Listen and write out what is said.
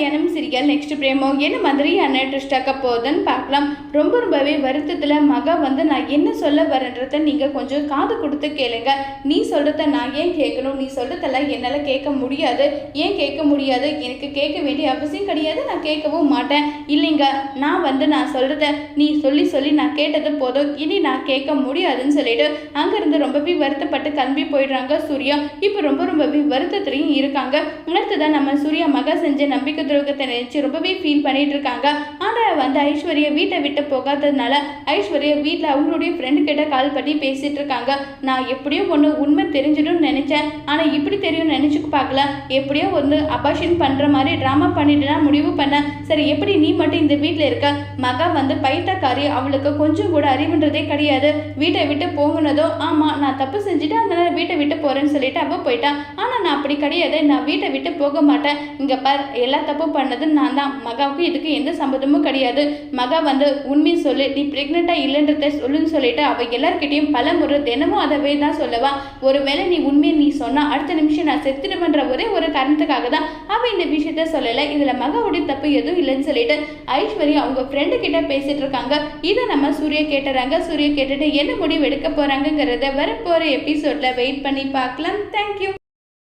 கல்யாணம் சிரிக்கல் நெக்ஸ்ட் பிரேமோ. என்ன மாதிரியான ட்விஸ்ட் ஆக்க போகுதுன்னு பார்க்கலாம். ரொம்ப ரொம்பவே வருத்தத்தில் மகா வந்து நான் என்ன சொல்ல வரேன்றத நீங்கள் கொஞ்சம் காது கொடுத்து கேளுங்க. நீ சொல்கிறத நான் ஏன் கேட்கணும்? நீ சொல்கிறதெல்லாம் என்னால் கேட்க முடியாது. ஏன் கேட்க முடியாது? எனக்கு கேட்க வேண்டிய அவசியம் கிடையாது. நான் கேட்கவும் மாட்டேன். இல்லைங்க நான் வந்து நான் சொல்கிறத நீ சொல்லி சொல்லி நான் கேட்டது போதும். இனி நான் கேட்க முடியாதுன்னு சொல்லிட்டு அங்கேருந்து ரொம்பவே வருத்தப்பட்டு கிளம்பி போயிடுறாங்க சூர்யா. இப்போ ரொம்ப ரொம்பவே வருத்தத்துலையும் இருக்காங்க. அடுத்ததான் நம்ம சூர்யா மகா செஞ்ச நம்பிக்கை துரோகத்தை நினைச்சு ரொம்பவே ஃபீல் பண்ணிட்டு இருக்காங்க. ஆனால் வந்து ஐஸ்வர்யா வீட்டை விட்டு போகாததுனால ஐஸ்வர்யா வீட்டில் அவங்களுடைய ஃப்ரெண்டு கிட்ட கால் பண்ணி பேசிட்டு இருக்காங்க. நான் எப்படியோ ஒன்று உண்மை தெரிஞ்சிடும்னு நினைச்சேன். ஆனால் இப்படி தெரியும் நினைச்சுக்க பார்க்கல. எப்படியோ வந்து அபாஷன் பண்ணுற மாதிரி ட்ராமா பண்ணிட்டுனா முடிவு பண்ணேன். சரி எப்படி நீ மட்டும் இந்த வீட்டில் இருக்க? மகா வந்து பைத்தக்காரி அவளுக்கு கொஞ்சம் கூட அறிவுன்றதே கிடையாது. வீட்டை விட்டு போங்கினதோ ஆமாம் நான் தப்பு செஞ்சுட்டு அதனால வீட்டை விட்டு போகிறேன்னு சொல்லிட்டு அவள் போயிட்டான் ஆனால் நான் அப்படி கிடையாது. நான் வீட்டை விட்டு போக மாட்டேன். இங்கே பார் எல்லா தப்பு பண்ணது நான் தான். மகாவுக்கு இதுக்கு எந்த சம்மதமும் கிடையாது. மகா வந்து உண்மையை சொல்லு நீ ப்ரெக்னெண்ட்டாக இல்லைன்றத சொல்லுன்னு சொல்லிட்டு அவள் எல்லாருக்கிட்டையும் பல முறை தினமும் அதவே தான் சொல்லவா. ஒருவேளை நீ உண்மையை நீ சொன்னா அடுத்த நிமிஷம் நான் செத்துடுவேன்ற ஒரே ஒரு காரணத்துக்காக தான் அவள் இந்த விஷயத்த சொல்லலை. இதில் மகாவுடைய தப்பு எதுவும் இல்லைன்னு சொல்லிட்டு ஐஸ்வர்யா அவங்க ஃப்ரெண்டு கிட்ட பேசிட்டு இருக்காங்க. இதை நம்ம சூர்யா கேட்டுறாங்க. சூர்யா கேட்டுட்டு என்ன முடிவு எடுக்க போறாங்கங்கிறத வரப்போகிற எபிசோட்ல வெயிட் பண்ணி பார்க்கலாம். தேங்க்யூ